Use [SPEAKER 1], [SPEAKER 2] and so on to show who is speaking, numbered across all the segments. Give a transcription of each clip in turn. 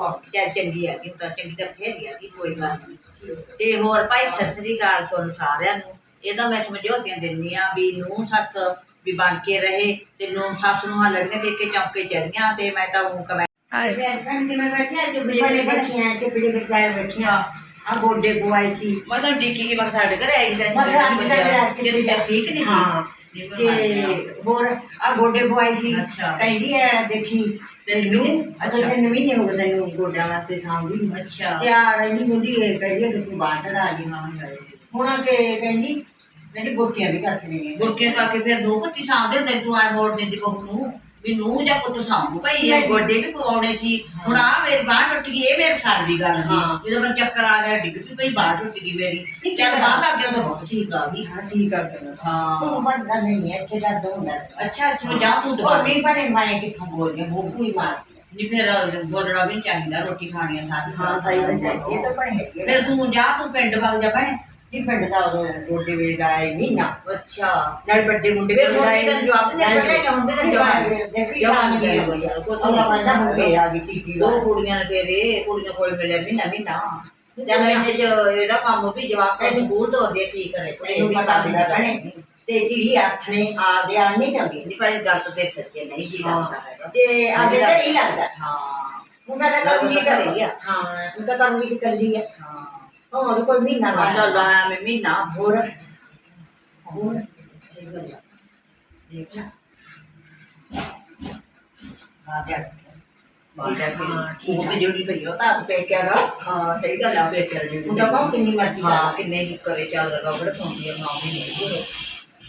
[SPEAKER 1] ਉਹ ਚੱਲ ਚੰਗੀ ਆ ਕਿ ਤਾਂ ਚੰਗੀ ਤਾਂ ਫੇਰ ਗਿਆ ਕਿ ਕੋਈ ਗੱਲ ਨਹੀਂ ਤੇ ਹੋਰ ਭਾਈ ਸਤਿ ਸ੍ਰੀ ਅਕਾਲ ਤੁਹਾਨੂੰ ਸਾਰਿਆਂ ਨੂੰ। ਇਹਦਾ ਮੈਂ ਸਮਝੌਤੀਆਂ ਦਿੰਦੀ ਆ ਵੀ ਨੂੰ ਸੱਸ ਵੀ ਬਣ ਕੇ ਰਹੇ ਤੇ ਨੂੰ ਸੱਸ ਨੂੰ ਹਾਂ ਲੜਨੇ ਦੇਖ ਕੇ ਚੌਂਕੇ ਚੜੀਆਂ ਤੇ ਮੈਂ ਤਾਂ ਉਹ ਕਮੈਂ
[SPEAKER 2] ਆ ਗੋਡੇ ਪਵਾਈ ਸੀ।
[SPEAKER 1] ਮੈਂ ਤਾਂ ਡਿੱਕੀ ਕੀ ਮੈਂ ਸਾਡੇ ਘਰੇ ਆਈ ਤਾਂ
[SPEAKER 2] ਮੈਂ ਸਾਡੇ ਘਰੇ ਆ ਕੇ
[SPEAKER 1] ਜੇ ਤੂੰ ਠੀਕ ਨਹੀਂ
[SPEAKER 2] ਹਾਂ।
[SPEAKER 1] ਸੀ
[SPEAKER 2] ਤੇ ਹੋਰ ਆ ਗੋਡੇ ਪਵਾਈ ਸੀ
[SPEAKER 1] ਅੱਛਾ।
[SPEAKER 2] ਕਹਿੰਦੀ ਐ ਦੇਖੀ।
[SPEAKER 1] ਤੈਨੂੰ
[SPEAKER 2] ਅੱਛਾ
[SPEAKER 1] ਅੱਛਾ।
[SPEAKER 2] ਤੈਨੂੰ ਵੀ ਨਹੀਂ ਹੋ ਗਿਆ ਤੈਨੂੰ ਗੋਡਿਆਂ ਵਾਸਤੇ ਸਾਂਭੀ।
[SPEAKER 1] ਅੱਛਾ।
[SPEAKER 2] ਤੇ ਆ ਰਹੀ ਹੁੰਦੀ ਹੈ ਕਹਿੰਦੀ ਹੈ ਕਿ ਤੂੰ ਬਾਹਰ ਆ ਗਈ ਹੁਣ ਆ ਕੇ ਕਹਿੰਦੀ ਮੇਰੀ ਬੋਟੀਆਂ ਵੀ ਕੱਟ ਰਹੀਆਂ
[SPEAKER 1] ਗੋਕੇ ਕਰਕੇ ਫਿਰ ਦੋ ਕੱਤੀ ਸਾਂਭਦੇ ਹੁੰਦੇ ਤੂੰ ਆਏ ਮੋੜ ਦਿੰਦੀ ਕੋ ਨੂੰ? ਵੀ ਨੂੰ ਜਾਂ ਪੁੱਤ ਸਾਂਭੂ। ਭਾਈ ਇਹ ਗੋਡੇ ਵੀ ਪਵਾਉਣੇ ਸੀ। ਹੁਣ ਆ ਮੇਰੀ ਬਾਹ ਟੁੱਟ ਗਈ ਇਹ ਮੇਰੇ ਸਾਲ ਦੀ ਗੱਲ
[SPEAKER 2] ਹਾਂ।
[SPEAKER 1] ਸੀ ਜਦੋਂ ਮੈਂ ਚੱਕਰ ਆ ਗਿਆ ਡਿੱਗ ਪਈ ਭਾਈ ਬਾਹ ਟੁੱਟ ਗਈ ਮੇਰੀ। ਚੱਲ ਬਾਹ ਤਾਂ ਅੱਗੇ ਤਾਂ ਬਹੁਤ ਠੀਕ ਆ ਗਈ।
[SPEAKER 2] ਹਾਂ ਠੀਕ ਆ ਤੈਨੂੰ
[SPEAKER 1] ਹਾਂ।
[SPEAKER 2] ਤੂੰ ਬੰਦਾ ਨਹੀਂ ਹੈ ਦਰਦ ਹੁੰਦਾ
[SPEAKER 1] ਅੱਛਾ ਚਲੋ ਜਾ ਤੂੰ ਦੁਕਾਨ
[SPEAKER 2] ਵੀ ਬਣੇ ਮੈਂ ਕਿੱਥੋਂ ਬੋਲ ਗਿਆ ਮੂੰਹ ਹੀ ਮਾਰ।
[SPEAKER 1] ਨਹੀਂ ਫਿਰ ਬੋਲਣਾ ਵੀ ਨੀ ਚਾਹੀਦਾ ਰੋਟੀ ਖਾਣੀ ਆ ਸਾਰੀ।
[SPEAKER 2] ਹਾਂ ਸਹੀ ਗੱਲ ਹੈ ਇਹ ਤਾਂ ਬਣੇ ਹੈਗੇ
[SPEAKER 1] ਫਿਰ ਤੂੰ ਜਾ ਤੂੰ ਪਿੰਡ ਵਗ ਜਾ ਭੈਣੇ।
[SPEAKER 2] ਨਹੀਂ ਪਿੰਡ ਦਾ ਉਹ ਗੋਡੇ ਦਾ ਹੈ ਮਹੀਨਾ
[SPEAKER 1] ਅੱਛਾ।
[SPEAKER 2] ਨਾਲ ਵੱਡੇ ਮੁੰਡੇ
[SPEAKER 1] ਫਿਰ ਵੀ ਤੈਨੂੰ ਜਵਾਬ ਨਹੀਂ ਦੇ ਪੜਿਆ ਵੀ ਤੈਨੂੰ ਜਵਾਬ ਜਵਾਬ ਨਹੀਂ ਦੇ ਕੋਈ
[SPEAKER 2] ਉਹ ਕਹਿੰਦਾ ਹੋ ਗਿਆ ਵੀ ਟੀਪੀ
[SPEAKER 1] ਦੋ ਕੁੜੀਆਂ ਨੇ ਤੇਰੇ ਕੁੜੀਆਂ ਕੋਲ ਮਿਲਿਆ ਮਹੀਨਾ ਮਹੀਨਾ। ਚੱਲ ਇਹਦੇ ਚ ਇਹਦਾ ਕੰਮ ਵੀ ਜਵਾਬ ਤਾਂ ਸਕੂਲ ਤੋਂ ਆ, ਕੀ ਕਰੇ? ਵੀ
[SPEAKER 2] ਪਤਾ ਹੁੰਦਾ
[SPEAKER 1] ਦਾ
[SPEAKER 2] ਭੈਣੇ। ਤੇ ਜਿਹੜੀ ਨੇ ਆ ਦੇ ਆਣ ਨਹੀਂ ਜਾਂਦੀ।
[SPEAKER 1] ਨਹੀਂ ਪਰ ਇਸ ਗੱਲ ਤੋਂ ਤੇ ਸੱਚੇ ਨਹੀਂ ਜੀ ਲੱਗਦਾ ਹੈਗਾ।
[SPEAKER 2] ਤੇ ਆ ਦੇ ਘਰ ਹੀ ਲੱਗਦਾ।
[SPEAKER 1] ਹਾਂ।
[SPEAKER 2] ਉਹ ਕਹਿੰਦਾ ਕਰੂੰਗੀ
[SPEAKER 1] ਲੱਗਦਾ ਤਾਂ
[SPEAKER 2] ਕਰ
[SPEAKER 1] ਸਹੀ ਆ।
[SPEAKER 2] ਹਾਂ ਉਹ ਤਾਂ ਕਰੂੰਗੀ ਕਿ ਕਰ ਲਈ ਹੈ।
[SPEAKER 1] ਹਾਂ
[SPEAKER 2] ਹੋਰ ਕੋਈ ਮਹੀਨਾ ਨਾ
[SPEAKER 1] ਲਾਇਆ ਮੈਂ ਮਹੀਨਾ
[SPEAKER 2] ਹੋਰ ਹੋਰ ਦੇਖ ਨਾ ਆ ਜਾ
[SPEAKER 1] ਬਾਜਾ
[SPEAKER 2] ਹਾਂ,
[SPEAKER 1] ਠੀਕ ਹੈ ਜੁੜੀ ਪਈ ਉਹ ਤਾਂ ਪੇ ਕੇ ਰਾ
[SPEAKER 2] ਹਾਂ।
[SPEAKER 1] ਸਹੀ ਗੱਲ ਆ ਪੇ ਕੇ ਜੁੜੀ
[SPEAKER 2] ਉਹ ਤਾਂ ਬਹੁਤ ਕਿੰਨੀ ਮਰਜ਼ੀ
[SPEAKER 1] ਹਾਂ
[SPEAKER 2] ਦਾ
[SPEAKER 1] ਕਿੰਨੇ ਦੀ ਕਰੇ ਚੱਲ ਰਬੜ ਸੌਂਦੀ ਆ ਨਾ ਵੀ ਨਹੀਂ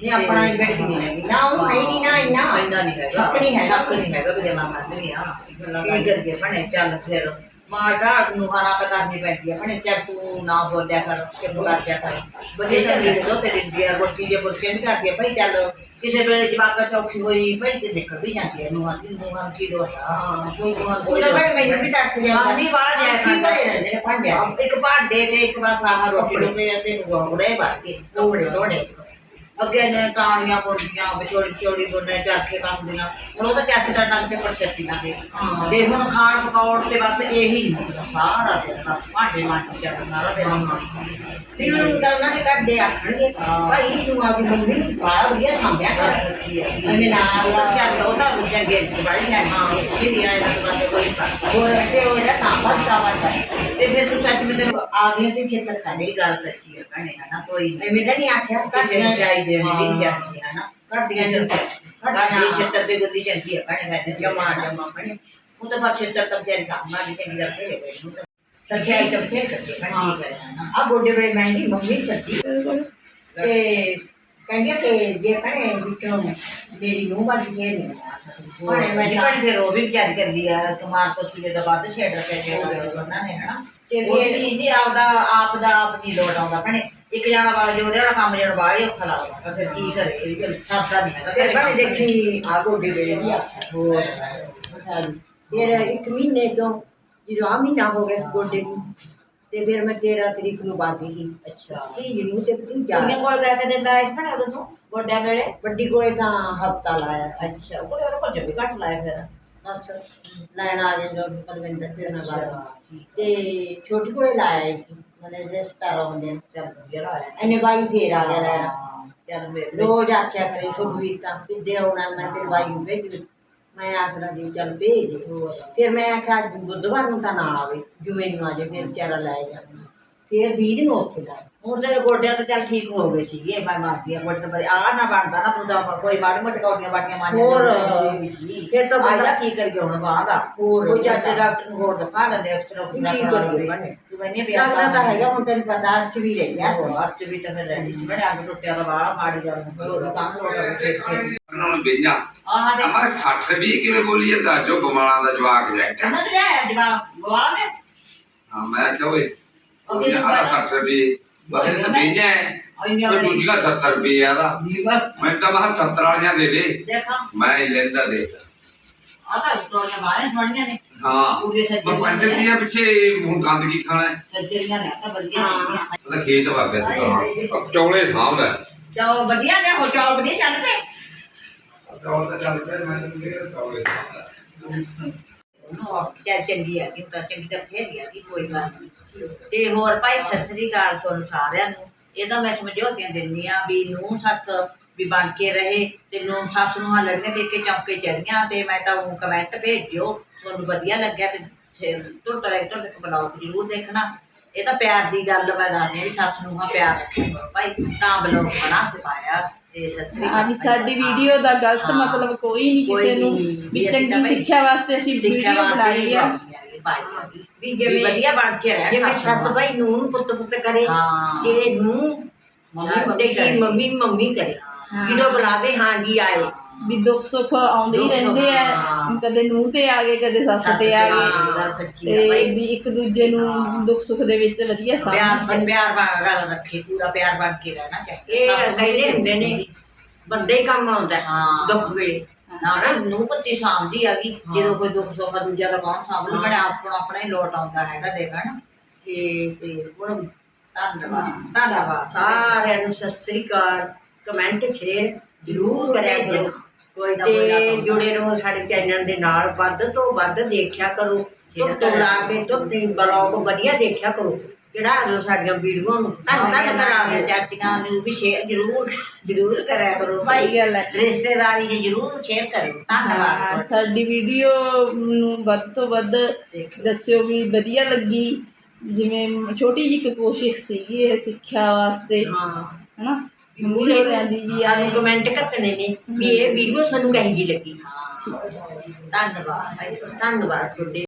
[SPEAKER 2] ਨਹੀਂ ਆਪਣਾ ਹੀ। ਬੈਠ ਨਹੀਂ ਹੈਗੀ ਨਾ ਉਹ ਹੈ। ਨਹੀਂ ਨਾ ਇੰਨਾ
[SPEAKER 1] ਇੰਨਾ ਨਹੀਂ ਹੈਗਾ
[SPEAKER 2] ਹੱਕ ਨਹੀਂ ਹੈਗਾ।
[SPEAKER 1] ਹੱਕ ਨਹੀਂ ਹੈਗਾ ਵੀ ਗੱਲਾਂ ਕਰਦੀ ਆ ਕੀ ਕਰੀਏ ਭਣੇ ਚੱਲ ਫਿਰ ਮਾਟਾ ਨੂੰ ਹਾਰਾ ਕਰਨੀ ਪੈਂਦੀ ਆ। ਭਣੇ ਚੱਲ ਤੂੰ ਨਾ ਬੋਲਿਆ ਕਰ ਚੁੱਪ ਕਰ ਜਾ ਕਰ। ਵਧੀਆ ਤਾਂ ਵੀਡੀਓ ਦੋ ਤੇ ਦਿੰਦੀ ਆ ਰੋਟੀ ਜੇ ਬੁੱਕੇ ਨਹੀਂ ਕਰਦੀ ਆ। ਭਾਈ ਚੱਲ ਕਿਸੇ ਵੇਲੇ ਜਵਾਕਾ ਚੌਕੀ ਹੋਈ ਭਾਈ ਤੇ ਨਿਕਲ ਵੀ ਜਾਂਦੀ ਆ ਨੂੰ ਹਾਂ ਨੂੰ ਹਾਂ ਕੀ ਦੋਸ ਹਾਂ ਕੋਈ ਨੂੰ ਹਾਂ
[SPEAKER 2] ਬੜੇ ਮੈਨੂੰ ਵੀ ਤਰਸ ਜਾਂਦਾ
[SPEAKER 1] ਮੰਮੀ ਵਾਲਾ ਜਾਇਆ
[SPEAKER 2] ਕੀ। ਕਰੇ ਰਹਿੰਦੇ ਨੇ
[SPEAKER 1] ਆਪ ਇੱਕ ਭਾਂਡੇ ਤੇ ਇੱਕ ਬਸ ਆਹ ਰੋਟੀ ਡੁੱਬੇ ਤੇ ਗੋੜੇ ਭਰ ਕੇ ਕੱਪੜੇ ਧੋਣੇ। ਅੱਗੇ ਨੇ ਕਾਣੀਆਂ ਪੁੰਡੀਆਂ ਵਿਛੋੜੀ ਛੋੜੀ ਬੁੰਨੇ ਚਰਖੇ ਕੰਦੀਆਂ ਹੁਣ ਉਹ ਤਾਂ ਚਰਖੇ ਦਾ ਨੰਗ ਤੇ ਪਰਛਤੀ ਨਾ ਦੇ। ਹੁਣ ਖਾਣ ਪਕਾਉਣ ਤੇ ਬਸ ਇਹੀ ਸਾਰਾ ਦਿਨ ਬਸ ਭਾਂਡੇ ਮਾਂਜੀ ਚੱਲ ਸਾਰਾ ਦਿਨ
[SPEAKER 2] ਤੇ ਉਹਨੂੰ ਤਾਂ ਉਹਨਾਂ ਦੇ ਘਰ ਦੇ ਆਖਣਗੇ
[SPEAKER 1] ਹਾਂ।
[SPEAKER 2] ਭਾਈ ਤੂੰ ਆਪਣੀ ਮੰਮੀ ਨੂੰ ਬਾਹਰ ਵਧੀਆ ਸੰਭਿਆ ਕਰ। ਐਵੇਂ ਨਾ
[SPEAKER 1] ਚੱਲ ਉਹ ਤਾਂ ਚੰਗੇ ਬੜੀ ਲੈਣੀ ਜਿਹੜੀ ਆਏ ਤਾਂ ਕੋਈ ਫ਼ਰਕ
[SPEAKER 2] ਹੋਰ ਤੇ ਉਹ ਇਹਦਾ ਆਵਾਜ਼ ਹੈ
[SPEAKER 1] ਤੇ ਫਿਰ ਤੂੰ ਸੱਚ ਮੈਂ ਤੈਨੂੰ
[SPEAKER 2] ਆ ਗਏ ਤੇ ਖਾਣੇ
[SPEAKER 1] ਮੇਰੀ ਗੱਲ ਸੱਚੀ ਹੈ ਭੈਣੇ ਹਨਾ ਕੋਈ
[SPEAKER 2] ਐਵੇਂ ਤਾਂ ਨਹੀਂ ਆਖਿਆ
[SPEAKER 1] ਕਿਸੇ ਨੂੰ ਚਾਹੀਦੇ ਨੇ ਵੀ। ਜਾਂਦੀ ਹੈ ਨਾ
[SPEAKER 2] ਕਰਦੀਆਂ
[SPEAKER 1] ਕਿਸੇ ਨੂੰ
[SPEAKER 2] ਕਰਦੀਆਂ
[SPEAKER 1] ਕਰਦੀ ਛੇਤਰ ਦੇ ਗੁੱਲੀ ਚੰਗੀ ਹੈ ਭੈਣੇ ਫਿਰ ਤੇ
[SPEAKER 2] ਜਮਾ ਜਮਾ ਬਣੇ
[SPEAKER 1] ਉਹ ਤਾਂ ਬਾਅਦ ਛੇਤਰ ਤਾਂ ਵਿਚਾਰੀ ਕੰਮ ਆ ਚੰਗੀ ਗੱਲ ਤੇ। ਤਾਂ ਸੱਚਾਈ ਤਾਂ ਫੇਰ ਕਰਦੇ ਭੈਣੇ
[SPEAKER 2] ਆ ਗੋਡੇ ਵੇ ਮਹਿੰਗੀ ਮੰਮੀ ਸੱਚੀ। ਤੇ ਕਹਿੰਦੇ ਕਿ ਜੇ ਭਣੇ ਵਿੱਚੋਂ ਮੇਰੀ ਨੂੰਹ ਵੱਜ ਕੇ ਨਹੀਂ ਆ ਭਣੇ ਮੈਂ ਤਾਂ
[SPEAKER 1] ਫਿਰ ਉਹ ਵੀ ਵਿਚਾਰੀ ਕਰਦੀ ਆ ਕਮਾਰ ਤੋਂ ਸੂਲੇ ਦਾ ਵੱਧ ਛੇੜ ਰੱਖਿਆ ਜੇ ਉਹਨਾਂ ਨੇ ਹਨਾ? ਉਹ ਵੀ ਨਹੀਂ ਆਪਦਾ ਆਪ ਦਾ ਆਪ ਨਹੀਂ ਲੋਟ ਆਉਂਦਾ ਭੈਣੇ। ਇੱਕ ਜਾਣਾ ਵਾਲਾ ਜੋ ਉਹਦਾ ਕੰਮ ਜਿਹੜਾ ਬਾਹਰ ਹੀ ਔਖਾ ਲੱਗਦਾ ਤਾਂ ਫਿਰ ਕੀ ਕਰੇ? ਇਹ ਵੀ ਸਰਦਾ ਨਹੀਂ ਹੈਗਾ
[SPEAKER 2] ਫਿਰ ਭਣੇ। ਦੇਖੀ ਆ ਗੋਡੇ ਵੇ ਦੀ ਹੋਰ। ਫਿਰ ਇੱਕ ਮਹੀਨੇ ਤੋਂ ਜਦੋਂ ਆ ਮਹੀਨਾ ਹੋ ਗਿਆ ਗੋਡੇ ਨੂੰ ਤੇ ਫਿਰ ਮੈਂ 13 ਤਰੀਕ ਨੂੰ ਬਾਗੀ ਸੀ।
[SPEAKER 1] ਅੱਛਾ।
[SPEAKER 2] ਕੀ ਜਿਹਨੂੰ ਤੇ ਕੀ ਜਾ
[SPEAKER 1] ਕੁੜੀਆਂ ਕੋਲ ਗਏ ਕਦੇ ਲਾਇਸ ਭੈਣੇ ਉਦੋਂ ਨੂੰ ਗੋਡਿਆਂ ਵੇਲੇ?
[SPEAKER 2] ਵੱਡੀ ਕੋਲੇ ਤਾਂ ਹਫਤਾ ਲਾਇਆ।
[SPEAKER 1] ਅੱਛਾ ਉਹ ਉਹਦੇ ਕੋਲ ਜੱਬੀ ਘੱਟ ਲਾਇਆ ਫਿਰ।
[SPEAKER 2] ਬਸ ਲੈਣ ਆ ਜਾਂਦਾ ਪਰਵਿੰਦਰ ਫਿਰ ਮੈਂ ਬਾਹਰ ਤੇ ਛੋਟੀ ਕੋਲੇ ਲਾਇਆ ਸੀ। ਮਨੇ ਦੇ 17 ਹੁੰਦੇ
[SPEAKER 1] ਚੱਲ ਵਧੀਆ ਲਾਇਆ
[SPEAKER 2] ਐਨੇ ਬਾਈ ਫੇਰ ਆ ਗਿਆ ਲੈਣ
[SPEAKER 1] ਚੱਲ ਮੇਰੇ
[SPEAKER 2] ਰੋਜ਼ ਆਖਿਆ ਕਰੇ ਸੁਖਵੀਰ ਤਾਂ ਕਿੱਦੇ ਆਉਣਾ ਮੈਂ ਤੇ ਬਾਈ ਨੂੰ ਭੇਜੂ ਮੈਂ ਆਖਦਾ ਜੀ ਚੱਲ ਭੇਜ ਦੇ ਫਿਰ ਮੈਂ ਆਖਿਆ ਅੱਜ ਬੁੱਧਵਾਰ ਨੂੰ ਤਾਂ ਨਾ ਆਵੇ ਜੁਮੇ ਨੂੰ ਆ ਜੇ ਫਿਰ ਵਿਚਾਰਾ ਲੈ ਜਾ ਫਿਰ 20 ਦਿਨ ਉੱਥੇ ਲਾਏ
[SPEAKER 1] ਹੁਣ ਤੇਰੇ ਗੋਡਿਆਂ ਤਾਂ ਚੱਲ ਠੀਕ ਹੋ ਗਏ ਸੀਗੇ ਮੈਂ ਮਾਰਦੀ ਆ ਗੋਡੇ ਤਾਂ ਬੜੇ- ਆਹ ਨਾ ਬਣਦਾ ਨਾ ਤੂੰ ਤਾਂ ਕੋਈ ਮਾੜੀ ਮੋਟੀ ਕੌਡੀਆਂ ਬਾਟੀਆਂ ਮਾਰ
[SPEAKER 2] ਹੋਰ।
[SPEAKER 1] ਸੀ।
[SPEAKER 2] ਫਿਰ ਤਾਂ ਬੰਦਾ-
[SPEAKER 1] ਆਜਾ ਕੀ ਕਰੀਏ ਹੁਣ ਬਾਹਰ ਦਾ?
[SPEAKER 2] ਹੋਰ।
[SPEAKER 1] ਕੋਈ ਚੱਜ ਦੇ ਡਾਕਟਰ ਨੂੰ ਹੋਰ ਦਿਖਾ ਲੈਂਦੇ ਐਕਸਟਰਾ ਕੁਸਰਾ
[SPEAKER 2] ਕੀ
[SPEAKER 1] ਕਰਾ
[SPEAKER 2] ਕਰੀਏ ਭੈਣੇ?
[SPEAKER 1] ਤੂੰ ਕਹਿੰਦੀ ਵੀ
[SPEAKER 2] ਲੱਗਦਾ ਤਾਂ ਹੈਗਾ ਹੁਣ। ਤੈਨੂੰ ਪਤਾ ਅੱਜ ਵੀ ਰਹਿ ਗਿਆ।
[SPEAKER 1] ਬਾਅਦ ਚ ਵੀ ਤਾਂ ਫਿਰ ਰੈਡੀ ਸੀ ਬੜੇ ਅੱਗ ਟੁੱਟਿਆ ਦਾ ਬਾਹਰ ਮਾੜੀ ਗੱਲ ਹੋਰ ਕੰਮ ਲੋਟਾ ਛੇ ਛੇ
[SPEAKER 3] ਉਹਨਾਂ ਨੂੰ ਵੇਜਾਂ
[SPEAKER 1] ਆਹ ਦੇ
[SPEAKER 3] ਅਮਰ 60 ਵੀ ਕਿਵੇਂ ਬੋਲੀ ਜਾਂਦਾ ਜੋ ਗਮਾਲਾ ਦਾ ਜਵਾਕ ਜੈਕਟ।
[SPEAKER 1] ਉਹਨਾਂ ਤੇ ਲਿਆਇਆ ਜਵਾਬ ਗਵਾਲ ਦੇ?
[SPEAKER 3] ਹਾਂ ਮੈਂ ਕਿਹਾ ਓਏ ਆਹ
[SPEAKER 1] ਪਾਇਆ।
[SPEAKER 3] 60 ਵੀ ਬਸ ਇਹ ਤਾਂ ਵੇਜਾਂ ਹੈ ਤੇ ਦੂਜੀ ਦਾ 70 ਰੁਪਏ ਆਦਾ
[SPEAKER 1] ਜੀਵਤ
[SPEAKER 3] ਮੈਂ ਤਾਂ ਮਹਾ 70 ਵਾਲੀਆਂ ਦੇ ਦੇ। ਮੈਂ ਲੈਂਦਾ ਦੇ
[SPEAKER 1] ਆ ਤਾਂ ਸਟੋਰੀਆਂ ਬਾਹਰ ਸੁਣੀਆਂ ਨੇ।
[SPEAKER 3] ਹਾਂ।
[SPEAKER 1] ਪੂਰੇ
[SPEAKER 3] ਪੰਜ ਰੁਪਏ ਪਿੱਛੇ ਹੁਣ ਗੰਦਗੀ ਖਾਣਾ ਹੈ
[SPEAKER 1] ਸੱਜਰੀਆਂ ਨੇ ਤਾਂ ਵਧੀਆ ਨੇ
[SPEAKER 3] ਉਹਦਾ ਖੇਤ ਵਰਗਾ ਸੀ ਤਾਂ। ਚੌਲੇ ਸਾਂਭਦਾ
[SPEAKER 1] ਚੌਲ ਵਧੀਆ ਨੇ ਹੋ ਚੌਲ ਵਧੀਆ ਚੱਲ ਪਏ
[SPEAKER 3] ਚੌਲ ਤਾਂ ਚੱਲ ਪਿਆ ਮੈਂ ਚੌਲੇ ਸਾਂਭਦਾ
[SPEAKER 1] ਉਹਨੂੰ ਵਿਚਾਰ ਚੰਗੀ ਆ ਕਿ ਤਾਂ ਚੰਗੀ ਤਾਂ ਫੇਰ ਗਿਆ ਕਿ ਕੋਈ ਗੱਲ ਨਹੀਂ ਤੇ ਹੋਰ ਭਾਈ ਸਤਿ ਸ੍ਰੀ ਅਕਾਲ ਤੁਹਾਨੂੰ ਸਾਰਿਆਂ ਨੂੰ। ਇਹਦਾ ਮੈਂ ਸਮਝੌਤੀਆਂ ਦਿੰਦੀ ਆ ਵੀ ਨੂੰ ਸੱਸ ਵੀ ਬਣ ਕੇ ਰਹੇ ਤੇ ਨੂੰ ਸੱਸ ਨੂੰ ਹਾਂ ਲੜੀਆਂ ਦੇਖ ਕੇ ਚੌਂਕੇ ਚੜੀਆਂ ਤੇ ਮੈਂ ਤਾਂ ਉਹ ਕਮੈਂਟ ਭੇਜਿਓ। ਤੁਹਾਨੂੰ ਵਧੀਆ ਲੱਗਿਆ ਤੇ ਤੁਰ ਤਰੇ ਤੁਰ ਤੱਕ ਬਲੌਗ ਜ਼ਰੂਰ ਦੇਖਣਾ। ਇਹ ਤਾਂ ਪਿਆਰ ਦੀ ਗੱਲ ਮੈਂ ਦੱਸਦੀ ਹਾਂ ਵੀ ਸੱਸ ਨੂੰ ਹਾਂ ਪਿਆਰ ਭਾਈ ਤਾਂ ਬਲੌਗ ਬਣਾ ਕੇ ਪਾਇਆ। ਤੇ ਸਤਿ ਸ੍ਰੀ
[SPEAKER 4] ਹਾਂ ਵੀ
[SPEAKER 1] ਅਕਾਲ
[SPEAKER 4] ਸਾਡੀ ਵੀਡੀਓ ਦਾ ਗਲਤ
[SPEAKER 1] ਹਾਂ।
[SPEAKER 4] ਮਤਲਬ ਕੋਈ ਨਹੀਂ
[SPEAKER 1] ਕੋਈ
[SPEAKER 4] ਕਿਸੇ ਨੂੰ
[SPEAKER 1] ਨਹੀਂ।
[SPEAKER 4] ਵੀ
[SPEAKER 1] ਵੀ ਅਸੀਂ ਤਾਂ
[SPEAKER 4] ਚੰਗੀ
[SPEAKER 1] ਭਾਈ
[SPEAKER 4] ਸਿੱਖਿਆ ਵਾਸਤੇ ਅਸੀਂ
[SPEAKER 1] ਸਿੱਖਿਆ
[SPEAKER 4] ਵੀਡੀਓ
[SPEAKER 1] ਵਾਸਤੇ
[SPEAKER 4] ਬਣਾਈ ਆ
[SPEAKER 1] ਵੀ ਪਾਈ ਆ ਵੀ।
[SPEAKER 2] ਵੀ
[SPEAKER 1] ਵੀ
[SPEAKER 2] ਜਿਵੇਂ
[SPEAKER 1] ਵਧੀਆ ਬਣ ਕੇ ਰਹਿ
[SPEAKER 2] ਜਿਵੇਂ ਸੱਸ। ਭਾਈ ਨੂੰ ਪੁੱਤ ਪੁੱਤ ਕਰੇ
[SPEAKER 1] ਹਾਂ।
[SPEAKER 2] ਤੇ ਨੂੰ
[SPEAKER 1] ਮੰਮੀ ਮੰਮੀ।
[SPEAKER 2] ਕੀ ਮੰਮੀ ਮੰਮੀ ਕਰੇ
[SPEAKER 4] ਹਾਂ।
[SPEAKER 2] ਜਦੋਂ ਬੁਲਾਵੇ ਹਾਂ ਜੀ ਆਏ
[SPEAKER 4] ਵੀ ਦੁੱਖ ਸੁੱਖ ਆਉਂਦੇ ਹੀ
[SPEAKER 1] ਦੁੱਖ ਸੁੱਖ,
[SPEAKER 4] ਰਹਿੰਦੇ ਆ।
[SPEAKER 1] ਹਾਂ।
[SPEAKER 4] ਕਦੇ ਨੂੰਹ ਤੇ ਆ ਗਏ ਕਦੇ ਸੱਸ
[SPEAKER 1] ਸੱਸ
[SPEAKER 4] ਤੇ ਆ
[SPEAKER 1] ਤੇ ਆ
[SPEAKER 4] ਗਏ।
[SPEAKER 1] ਗੱਲ ਸੱਚੀ ਆ
[SPEAKER 4] ਤੇ
[SPEAKER 1] ਭਾਈ।
[SPEAKER 4] ਵੀ ਇੱਕ ਦੂਜੇ
[SPEAKER 1] ਹਾਂ।
[SPEAKER 4] ਨੂੰ ਦੁੱਖ ਸੁੱਖ ਦੇ ਵਿੱਚ ਵਧੀਆ ਸਾਥ
[SPEAKER 1] ਪਿਆਰ ਪਿਆਰ ਬਣ ਰਲ ਰੱਖੇ ਪੂਰਾ ਪਿਆਰ ਬਣ ਕੇ ਰਹਿਣਾ ਚਾਹੀਦਾ।
[SPEAKER 2] ਇਹ
[SPEAKER 1] ਸੱਸ ਨੂੰ
[SPEAKER 2] ਕਹਿੰਦੇ
[SPEAKER 1] ਵੀ
[SPEAKER 2] ਹੁੰਦੇ ਨੇ ਬੰਦੇ ਹੀ ਕੰਮ ਆਉਂਦਾ ਹੈ,
[SPEAKER 1] ਹਾਂ।
[SPEAKER 2] ਦੁੱਖ ਵੇਲੇ।
[SPEAKER 1] ਨਾ ਨਾ ਨੂੰ ਪੱਤੀ ਸਾਂਭਦੀ ਆ ਗਈ
[SPEAKER 2] ਹਾਂ।
[SPEAKER 1] ਜਦੋਂ ਕੋਈ ਦੁੱਖ ਸੁੱਖ ਆ ਦੂਜਾ ਦਾ ਕੌਣ ਸਾਂਭ ਲੂ?
[SPEAKER 2] ਹਾਂ।
[SPEAKER 1] ਬਣਾ ਆਪਣਾ ਆਪਣਾ ਹੀ ਲੋਟ ਆਉਂਦਾ ਹੈਗਾ ਦੇਖਣ। ਤੇ ਤੇ ਹੁਣ ਧੰਨਵਾਦ। ਧੰਨਵਾਦ।
[SPEAKER 2] ਸਾਰਿਆਂ ਨੂੰ ਸਤਿ ਸ੍ਰੀ ਅਕਾਲ। ਕਮੈਂਟ ਸ਼ੇਅਰ ਜ਼ਰੂਰ ਕਰਿਆ ਕਰੋ
[SPEAKER 1] ਕੋਈ ਨਾ ਕੋਈ ਨਾ
[SPEAKER 2] ਤੇ। ਜੁੜੇ ਰਹੋ ਸਾਡੇ ਚੈਨਲ ਦੇ ਨਾਲ ਵੱਧ ਤੋਂ ਵੱਧ ਦੇਖਿਆ ਕਰੋ।
[SPEAKER 1] ਕਰਿਆ
[SPEAKER 2] ਲਾ ਕੇ ਤੋਂ ਤੇ ਬਲੌਗ ਵਧੀਆ ਦੇਖਿਆ ਕਰੋ। ਚੜਾ ਦਿਓ ਸਾਡੀਆਂ ਵੀਡੀਓ ਨੂੰ। ਧੰਨ ਧੰਨ ਕਰਾ ਦਿਓ।
[SPEAKER 1] ਚਾਚੀਆਂ ਨੂੰ ਵੀ ਸ਼ੇਅਰ ਜ਼ਰੂਰ ਜ਼ਰੂਰ ਕਰਿਆ ਕਰੋ। ਭਾਈ
[SPEAKER 4] ਗੱਲ ਹੈ।
[SPEAKER 1] ਰਿਸ਼ਤੇਦਾਰੀ ਜੇ ਜ਼ਰੂਰ ਸ਼ੇਅਰ ਕਰਿਓ।
[SPEAKER 4] ਹਾਂ,
[SPEAKER 1] ਧੰਨਵਾਦ
[SPEAKER 4] ਸਾਡੀ ਵੀਡੀਓ ਨੂੰ ਵੱਧ ਤੋਂ ਵੱਧ। ਦੱਸਿਓ ਵੀ ਵਧੀਆ ਲੱਗੀ। ਜਿਵੇਂ ਛੋਟੀ ਜਿਹੀ ਇੱਕ ਕੋਸ਼ਿਸ਼ ਸੀਗੀ ਇਹ ਸਿੱਖਿਆ ਵਾਸਤੇ।
[SPEAKER 2] ਹਾਂ।
[SPEAKER 4] ਹਨਾ? ਮੰਮੀ ਹੋਰਾਂ ਦੀ ਵੀ ਆਏ
[SPEAKER 2] ਸਾਨੂੰ ਕਮੈਂਟ ਕਰਨੇ ਨੇ ਵੀ ਇਹ ਵੀਡੀਓ ਸਾਨੂੰ ਕਹੀ ਜੀ ਲੱਗੀ।
[SPEAKER 1] ਹਾਂ। ਧੰਨਵਾਦ।
[SPEAKER 2] ਧੰਨਵਾਦ ਤੁਹਾਡੇ।